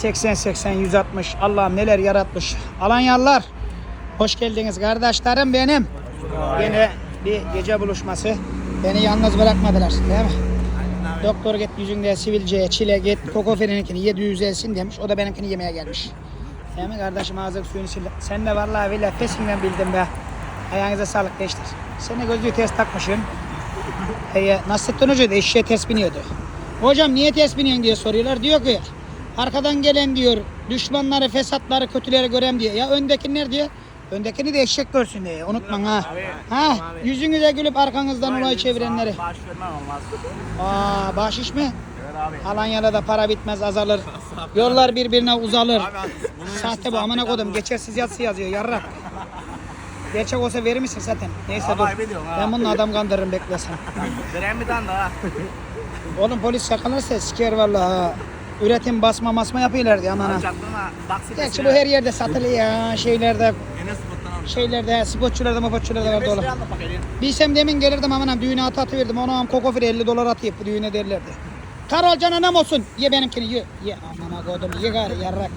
80 80 160 Allah'ım neler yaratmış. Alanyalılar hoş geldiniz kardeşlerim benim. Yine bir gece buluşması. Beni yalnız bırakmadılar değil mi? Doktor git yüzünde sivilceye, çile git, kokofenininkini ye düzelsin demiş. O da benimkini yemeye gelmiş. Değil mi kardeşim ağzın suyunu sil. Sen de vallahi billahi pesinden bildim be. Ayağınıza sağlık gençler. Sen de gözlüğü ters takmışsın. Hey, Nasrettin Hoca da eşeğe ters biniyordu. Hocam niye ters biniyorsun diye soruyorlar. Diyor ki arkadan gelen diyor düşmanları, fesatları, kötüleri görem diye. Ya öndekiler diye. Öndekini de eşek görsün diye. Unutma ha. Ha, yüzünüze gülüp arkanızdan olay çevirenleri. Baş vermem olmaz. Aa, bahşiş mi? Alanya'da da para bitmez azalır. Yollar birbirine uzalır. Sahte bu amına kodum. Geçersiz yazısı yazıyor yarrak. Gerçek olsa verir misin zaten? Neyse dur. Ben bununla adam kandırırım beklesen. Diren bir tane daha. Oğlum polis yakalarsa siker vallahi. Üretim basma masma yapıyorlar diye. Taksit Gerçi bu her yerde satılıyor ya şeylerde şeylerde spotçularda mopotçularda var 25 dolu. liraya aldım paketi. Bilsem demin gelirdim aman düğüne at atıverdim. Ona kokofir 50 dolar atayım bu düğüne derlerdi. Karol cananam olsun. Ye benimkini ye. Ye aman kodum ye gari yarrak.